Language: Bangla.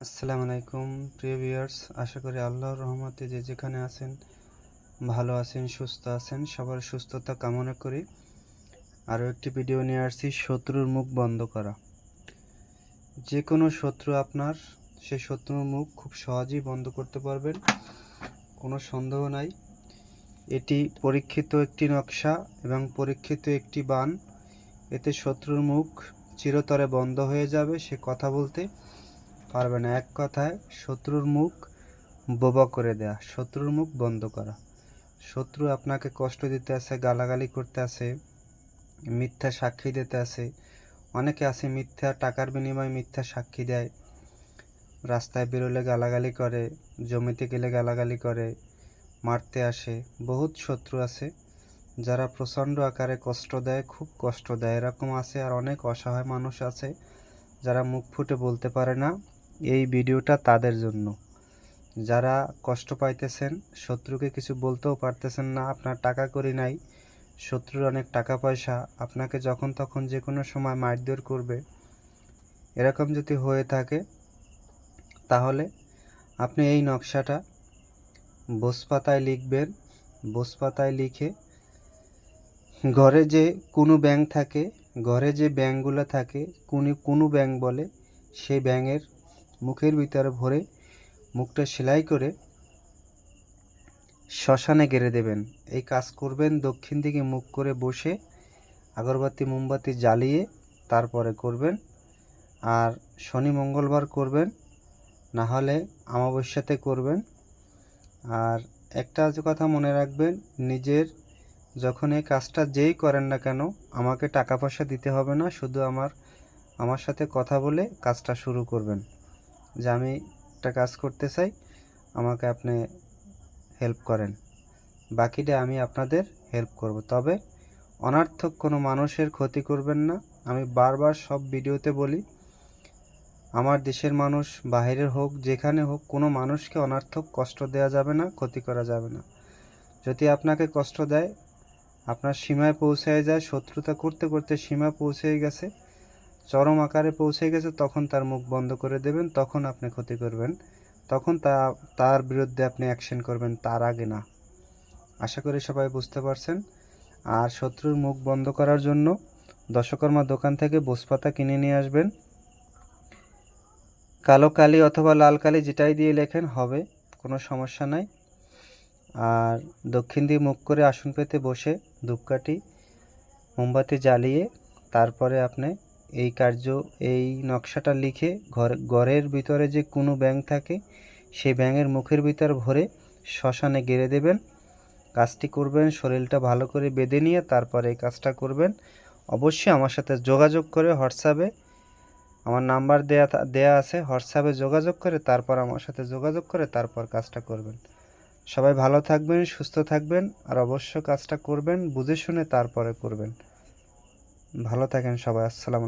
আসসালামু আলাইকুম, প্রিয় ভিউয়ার্স। আশা করি আল্লাহর রহমতে যে যেখানে আছেন, ভালো আছেন, সুস্থ আছেন, সবার সুস্থতা কামনা করি। আরও একটি ভিডিও নিয়ে আসছি, শত্রুর মুখ বন্ধ করা। যে কোনো শত্রু আপনার, সেই শত্রুর মুখ খুব সহজেই বন্ধ করতে পারবেন, কোনো সন্দেহ নাই। এটি পরীক্ষিত একটি নকশা এবং পরীক্ষিত একটি বান। এতে শত্রুর মুখ চিরতরে বন্ধ হয়ে যাবে, সে কথা বলতে পারবে না। এক কথায়, শত্রুর মুখ বোবা করে দেয়া, শত্রুর মুখ বন্ধ করা। শত্রু আপনাকে কষ্ট দিতে আসে গালাগালি করতে আসে মিথ্যা সাক্ষী দিতে আসে অনেকে আছে মিথ্যা, টাকার বিনিময়ে মিথ্যা সাক্ষী দেয়। রাস্তায় বেরোলে গালাগালি করে, জমিতে গেলে গালাগালি করে, মারতে আসে। বহুত শত্রু আছে, যারা প্রচণ্ড আকারে কষ্ট দেয়, খুব কষ্ট দেয়। এরকম আছে আর অনেক অসহায় মানুষ আছে, যারা মুখ ফুটে বলতে পারে না। এই ভিডিওটা তাদের জন্য। যারা কষ্ট পাইতেছেন, শত্রুকে কিছু বলতেও পারতেছেন না, আপনার টাকা করি নাই, শত্রুর অনেক টাকা পয়সা, আপনাকে যখন তখন যে কোনো সময় মারধর করবে। এরকম যদি হয়ে থাকে, তাহলে আপনি এই নকশাটা বোসপাতায় লিখবেন। বোসপাতায় লিখে ঘরে যে কোনো ব্যাংক থাকে, ঘরে যে ব্যাংকগুলো থাকে, কোনো কোনো ব্যাংক বলে, সেই ব্যাঙের মুখের ভিতরে ভরে মুখটা সেলাই করে শ্মশানে গেড়ে দেবেন। এই কাজ করবেন দক্ষিণ দিকে মুখ করে বসে, আগরবাতি, মোমবাতি জ্বালিয়ে তারপরে করবেন। আর শনি মঙ্গলবার করবেন, না হলে অমাবস্যাতে করবেন। আর একটা কথা মনে রাখবেন, নিজের যখন এই কাজটা যেই করেন না কেন, আমাকে টাকা পয়সা দিতে হবে না, শুধু আমার আমার সাথে কথা বলে কাজটা শুরু করবেন। যে আমি একটা কাজ করতে চাই, আমাকে আপনি হেল্প করেন। বাকিটা আমি আপনাদের হেল্প করব। তবে অনার্থক কোনো মানুষের ক্ষতি করবেন না। আমি বারবার সব ভিডিওতে বলি, আমার দেশের মানুষ বাইরের হোক, যেখানে হোক, কোনো মানুষকে অনার্থক কষ্ট দেওয়া যাবে না, ক্ষতি করা যাবে না। যদি আপনাকে কষ্ট দেয়, আপনার সীমায় পৌঁছে যায়, শত্রুতা করতে করতে সীমা পৌঁছে গেছে চরম আকারে পৌঁছে গেছে, তখন তার মুখ বন্ধ করে দেবেন, তখন আপনি ক্ষতি করবেন। তখন তা, তার বিরুদ্ধে আপনি অ্যাকশন করবেন, তার আগে না। আশা করি সবাই বুঝতে পারছেন। আর শত্রুর মুখ বন্ধ করার জন্য দশকর্মা দোকান থেকে বসপাতা কিনে নিয়ে আসবেন। কালো কালি অথবা লাল কালি যেটাই দিয়ে লেখেন হবে, কোনো সমস্যা নাই। আর দক্ষিণ দিয়ে মুখ করে আসন পেতে বসে ধূপকাঠি, মোমবাতি জ্বালিয়ে তারপরে আপনি এই কার্য, এই নকশাটা লিখে ঘর, ঘরের ভিতরে যে কোনো ব্যাঙ থাকে সেই ব্যাঙের মুখের ভিতর ভরে শ্মশানে গেড়ে দেবেন। কাজটি করবেন, শরীরটা ভালো করে বেঁধে নিয়ে তারপরে এই কাজটা করবেন। অবশ্যই আমার সাথে যোগাযোগ করে হোয়াটসঅ্যাপে, আমার নাম্বার দেয়া দেয়া আছে, হোয়াটসঅ্যাপে যোগাযোগ করে তারপর আমার সাথে যোগাযোগ করে তারপর কাজটা করবেন। সবাই ভালো থাকবেন, সুস্থ থাকবেন, আর অবশ্য কাজটা করবেন, বুঝে শুনে তারপরে করবেন। ভালো থাকেন সবাই, আসসালামু